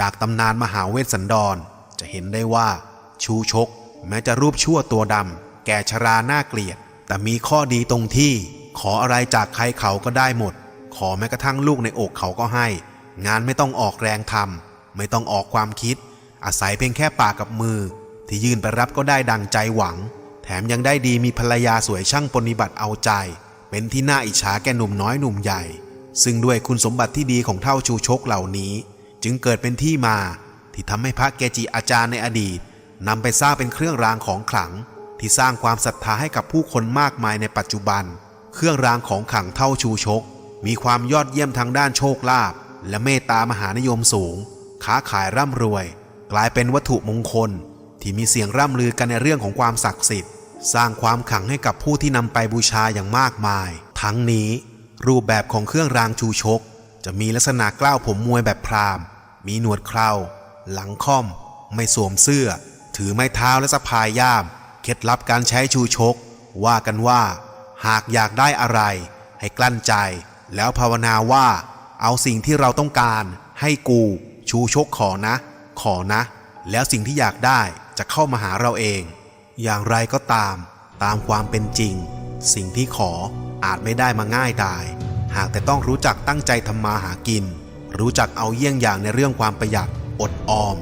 จากตำนานมหาเวสสันดร จะเห็นได้ว่าชูชก แม้จะรูปชั่วตัวดำแก่ชราหน้าเกลียด แต่มีข้อดีตรงที่ ขออะไรจากใครเขาก็ได้หมด ขอแม้กระทั่งลูกในอกเขาก็ให้ งานไม่ต้องออกแรงทำไม่ต้องออกความคิด อาศัยเพียงแค่ปากกับมือ ที่ยื่นไปรับก็ได้ดังใจหวัง แถมยังได้ดีมีภรรยาสวยช่างปฏิบัติเอาใจ เป็นที่น่าอิจฉาแก่หนุ่มน้อยหนุ่มใหญ่ ซึ่งด้วยคุณสมบัติที่ดีของเท่าชูชกเหล่านี้ จึงเกิดเป็นที่มาที่ทำให้พระเกจิอาจารย์ในอดีตนำไปสร้างเป็นเครื่องรางของขลัง ที่สร้างความศรัทธาให้กับผู้คนมากมายในปัจจุบัน เครื่องรางของขลังเท่าชูชก มีความยอดเยี่ยมทางด้านโชคลาภและเมตตามหานิยมสูง ค้าขายร่ำรวย กลายเป็นวัตถุมงคล ที่มีเสียงร่ำลือกันในเรื่องของความศักดิ์สิทธิ์ สร้างความขลังให้กับผู้ที่นำไปบูชาอย่างมากมาย ทั้งนี้ รูปแบบของเครื่องรางชูชก จะมีลักษณะกล้าวผมมวยแบบพราหมณ์ มีหนวดเคราหลังค่อม ไม่สวมเสื้อ ถือไม้เท้าและสะพายย่าม เคล็ดลับการใช้ชูชก ว่ากันว่า หากอยากได้อะไร ให้กลั้นใจ แล้วภาวนาว่า เอาสิ่งที่เราต้องการ ให้กูชูชกขอนะ ขอนะ แล้วสิ่งที่อยากได้จะเข้ามาหาเราเอง อย่างไรก็ตาม ตามความเป็นจริง สิ่งที่ขออาจไม่ได้มาง่ายดาย หากแต่ต้องรู้จักตั้งใจทำมาหากิน รู้จักเอาเยี่ยงอย่างในเรื่องความประหยัดอดออม